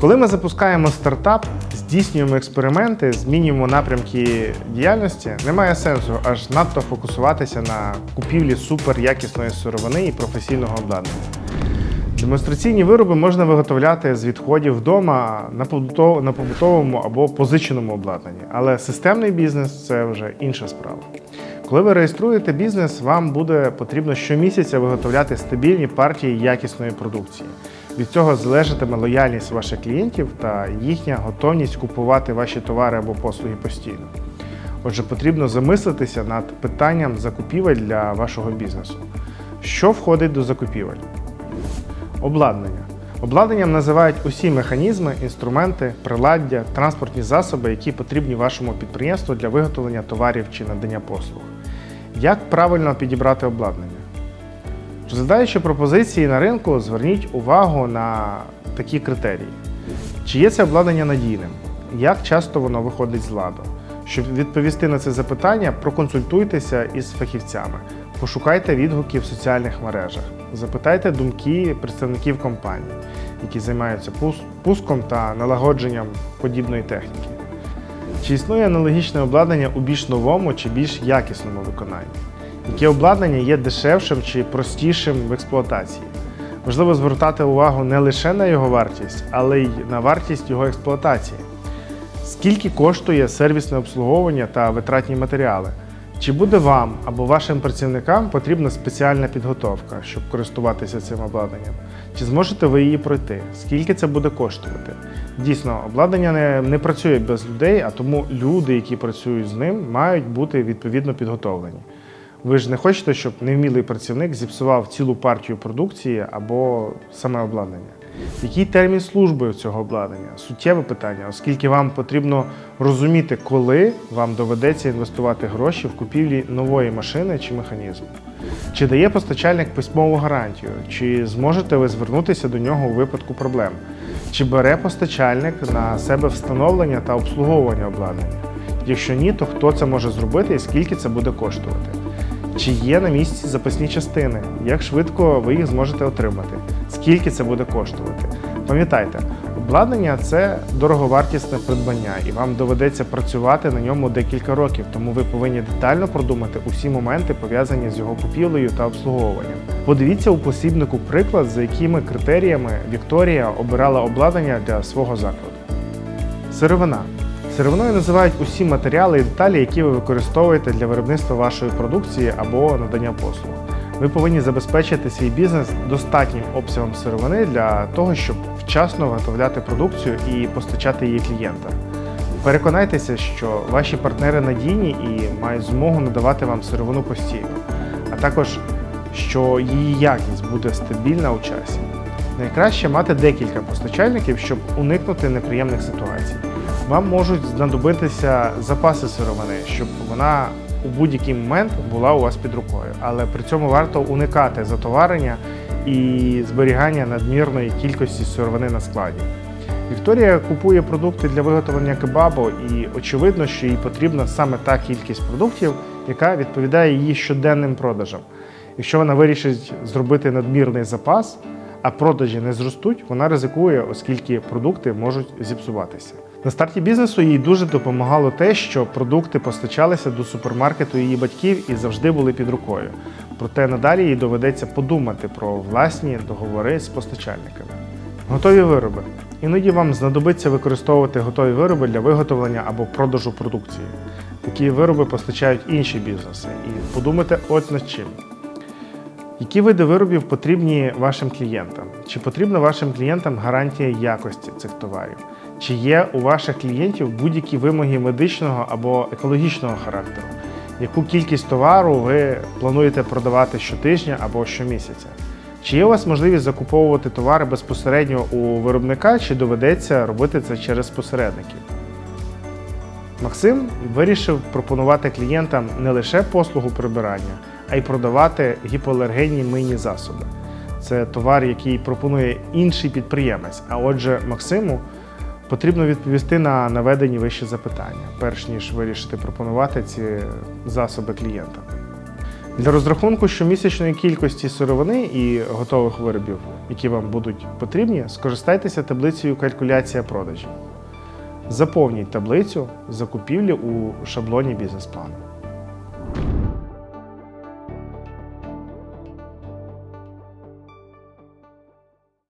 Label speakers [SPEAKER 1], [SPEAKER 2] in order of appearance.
[SPEAKER 1] Коли ми запускаємо стартап, здійснюємо експерименти, змінюємо напрямки діяльності, немає сенсу аж надто фокусуватися на купівлі суперякісної сировини і професійного обладнання. Демонстраційні вироби можна виготовляти з відходів вдома на побутовому або позиченому обладнанні, але системний бізнес це вже інша справа. Коли ви реєструєте бізнес, вам буде потрібно щомісяця виготовляти стабільні партії якісної продукції. Від цього залежатиме лояльність ваших клієнтів та їхня готовність купувати ваші товари або послуги постійно. Отже, потрібно замислитися над питанням закупівель для вашого бізнесу. Що входить до закупівель? Обладнання. Обладнанням називають усі механізми, інструменти, приладдя, транспортні засоби, які потрібні вашому підприємству для виготовлення товарів чи надання послуг. Як правильно підібрати обладнання? Розглядаючи пропозиції на ринку, зверніть увагу на такі критерії: чи є це обладнання надійним? Як часто воно виходить з ладу? Щоб відповісти на це запитання, проконсультуйтеся із фахівцями, пошукайте відгуки в соціальних мережах, запитайте думки представників компаній, які займаються пуском та налагодженням подібної техніки. Чи існує аналогічне обладнання у більш новому чи більш якісному виконанні? Яке обладнання є дешевшим чи простішим в експлуатації? Важливо звертати увагу не лише на його вартість, але й на вартість його експлуатації. Скільки коштує сервісне обслуговування та витратні матеріали? Чи буде вам або вашим працівникам потрібна спеціальна підготовка, щоб користуватися цим обладнанням? Чи зможете ви її пройти? Скільки це буде коштувати? Дійсно, обладнання не, не працює без людей, а тому люди, які працюють з ним, мають бути відповідно підготовлені. Ви ж не хочете, щоб невмілий працівник зіпсував цілу партію продукції або саме обладнання. Який термін служби цього обладнання? Суттєве питання, оскільки вам потрібно розуміти, коли вам доведеться інвестувати гроші в купівлі нової машини чи механізму. Чи дає постачальник письмову гарантію, чи зможете ви звернутися до нього у випадку проблем? Чи бере постачальник на себе встановлення та обслуговування обладнання? Якщо ні, то хто це може зробити і скільки це буде коштувати? Чи є на місці запасні частини? Як швидко ви їх зможете отримати? Скільки це буде коштувати? Пам'ятайте, обладнання це дороговартісне придбання, і вам доведеться працювати на ньому декілька років, тому ви повинні детально продумати усі моменти, пов'язані з його купівлею та обслуговуванням. Подивіться у посібнику приклад, за якими критеріями Вікторія обирала обладнання для свого закладу. Сировина. Сировиною називають усі матеріали і деталі, які ви використовуєте для виробництва вашої продукції або надання послуг. Ви повинні забезпечити свій бізнес достатнім обсягом сировини для того, щоб вчасно виготовляти продукцію і постачати її клієнтам. Переконайтеся, що ваші партнери надійні і мають змогу надавати вам сировину постійно, а також що її якість буде стабільна у часі. Найкраще мати декілька постачальників, щоб уникнути неприємних ситуацій. Вам можуть знадобитися запаси сировини, щоб вона у будь-який момент була у вас під рукою. Але при цьому варто уникати затоварення і зберігання надмірної кількості сировини на складі. Вікторія купує продукти для виготовлення кебабу, і очевидно, що їй потрібна саме та кількість продуктів, яка відповідає її щоденним продажам. Якщо вона вирішить зробити надмірний запас, а продажі не зростуть, вона ризикує, оскільки продукти можуть зіпсуватися. На старті бізнесу їй дуже допомагало те, що продукти постачалися до супермаркету її батьків і завжди були під рукою. Проте надалі їй доведеться подумати про власні договори з постачальниками. Готові вироби. Іноді вам знадобиться використовувати готові вироби для виготовлення або продажу продукції. Такі вироби постачають інші бізнеси. І подумайте от над чим. Які види виробів потрібні вашим клієнтам? Чи потрібна вашим клієнтам гарантія якості цих товарів? Чи є у ваших клієнтів будь-які вимоги медичного або екологічного характеру? Яку кількість товару ви плануєте продавати щотижня або щомісяця? Чи є у вас можливість закуповувати товари безпосередньо у виробника, чи доведеться робити це через посередників? Максим вирішив пропонувати клієнтам не лише послугу прибирання, а й продавати гіпоалергенні мийні засоби. Це товар, який пропонує інший підприємець. А отже, Максиму потрібно відповісти на наведені вище запитання, перш ніж вирішити пропонувати ці засоби клієнтам. Для розрахунку щомісячної кількості сировини і готових виробів, які вам будуть потрібні, скористайтеся таблицею калькуляція продажів. Заповніть таблицю закупівлі у шаблоні бізнес-плану.